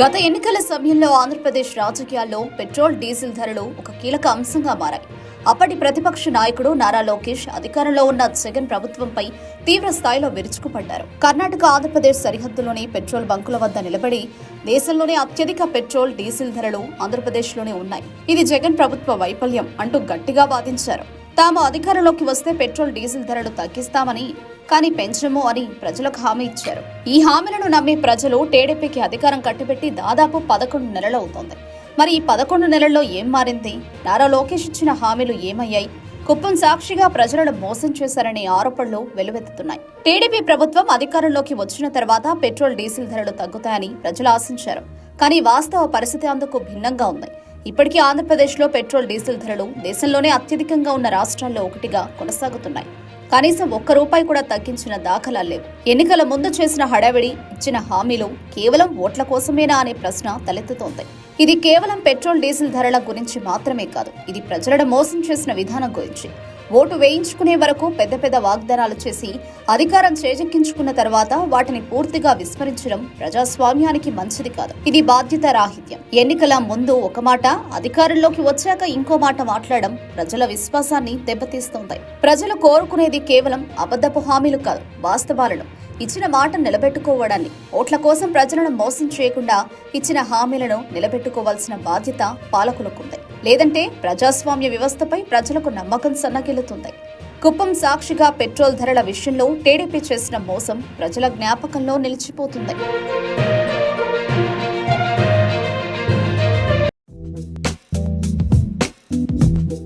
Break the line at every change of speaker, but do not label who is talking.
గత ఎన్నికల సమయంలో ఆంధ్రప్రదేశ్ రాజకీయాల్లో పెట్రోల్ డీజిల్ ధరలు ఒక కీలక అంశంగా మారాయి. అప్పటి ప్రతిపక్ష నాయకుడు నారా లోకేష్ అధికారంలో ఉన్న జగన్ ప్రభుత్వంపై తీవ్ర స్థాయిలో విరుచుకుపడ్డారు. కర్ణాటక ఆంధ్రప్రదేశ్ సరిహద్దులోని పెట్రోల్ బంకుల వద్ద నిలబడి దేశంలోనే అత్యధిక పెట్రోల్ డీజిల్ ధరలు ఆంధ్రప్రదేశ్లోనే ఉన్నాయి. ఇది జగన్ ప్రభుత్వ వైఫల్యం అంటూ గట్టిగా వాదించారు. తాము అధికారంలోకి వస్తే పెట్రోల్ డీజిల్ ధరలు తగ్గిస్తామని కానీ పెంచము అని ప్రజలకు హామీ ఇచ్చారు. ఈ హామీలను నమ్మి ప్రజలు టీడీపీకి అధికారం కట్టిపెట్టి దాదాపు పదకొండు నెలలవుతోంది మరి ఈ పదకొండు నెలల్లో ఏం మారింది? నారా లోకేష్ ఇచ్చిన హామీలు ఏమయ్యాయి? కుప్పం సాక్షిగా ప్రజలను మోసం చేశారనే ఆరోపణలు వెలువెత్తుతున్నాయి. టీడీపీ ప్రభుత్వం అధికారంలోకి వచ్చిన తర్వాత పెట్రోల్ డీజిల్ ధరలు తగ్గుతాయని ప్రజలు ఆశించారు. కానీ వాస్తవ పరిస్థితి అందుకు భిన్నంగా ఉంది. ఇప్పటికీ ఆంధ్రప్రదేశ్లో పెట్రోల్ డీజిల్ ధరలు దేశంలోనే అత్యధికంగా ఉన్న రాష్ట్రాల్లో ఒకటిగా కొనసాగుతున్నాయి. కనీసం ఒక్క రూపాయి కూడా తగ్గించిన దాఖలాలు లేవు. ఎన్నికల ముందు చేసిన హడావిడి ఇచ్చిన హామీలు కేవలం ఓట్ల కోసమేనా అనే ప్రశ్న తలెత్తుతోంది. ఇది కేవలం పెట్రోల్ డీజిల్ ధరల గురించి మాత్రమే కాదు ఇది ప్రజలను మోసం చేసిన విధానం గురించి. ఓటు వేయించుకునే వరకు పెద్ద పెద్ద వాగ్దానాలు చేసి అధికారం చేజెక్కించుకున్న తర్వాత వాటిని పూర్తిగా విస్మరించడం ప్రజాస్వామ్యానికి మంచిది కాదు. ఇది బాధ్యత రాహిత్యం. ఎన్నికల ముందు ఒక మాట అధికారంలోకి వచ్చాక ఇంకో మాట మాట్లాడడం ప్రజల విశ్వాసాన్ని దెబ్బతీస్తుంది. ప్రజలు కోరుకునేది కేవలం అబద్ధపు హామీలు కాదు వాస్తవాలను. ఇచ్చిన మాట నిలబెట్టుకోవడాన్ని. ఓట్ల కోసం ప్రజలను మోసం చేయకుండా ఇచ్చిన హామీలను నిలబెట్టుకోవాల్సిన బాధ్యత పాలకులకుంది లేదంటే ప్రజాస్వామ్య వ్యవస్థపై ప్రజలకు నమ్మకం సన్నగిల్లుతుంది. కుప్పం సాక్షిగా పెట్రోల్ ధరల విషయంలో టీడీపీ చేసిన మోసం ప్రజల జ్ఞాపకంలో నిలిచిపోతుంది.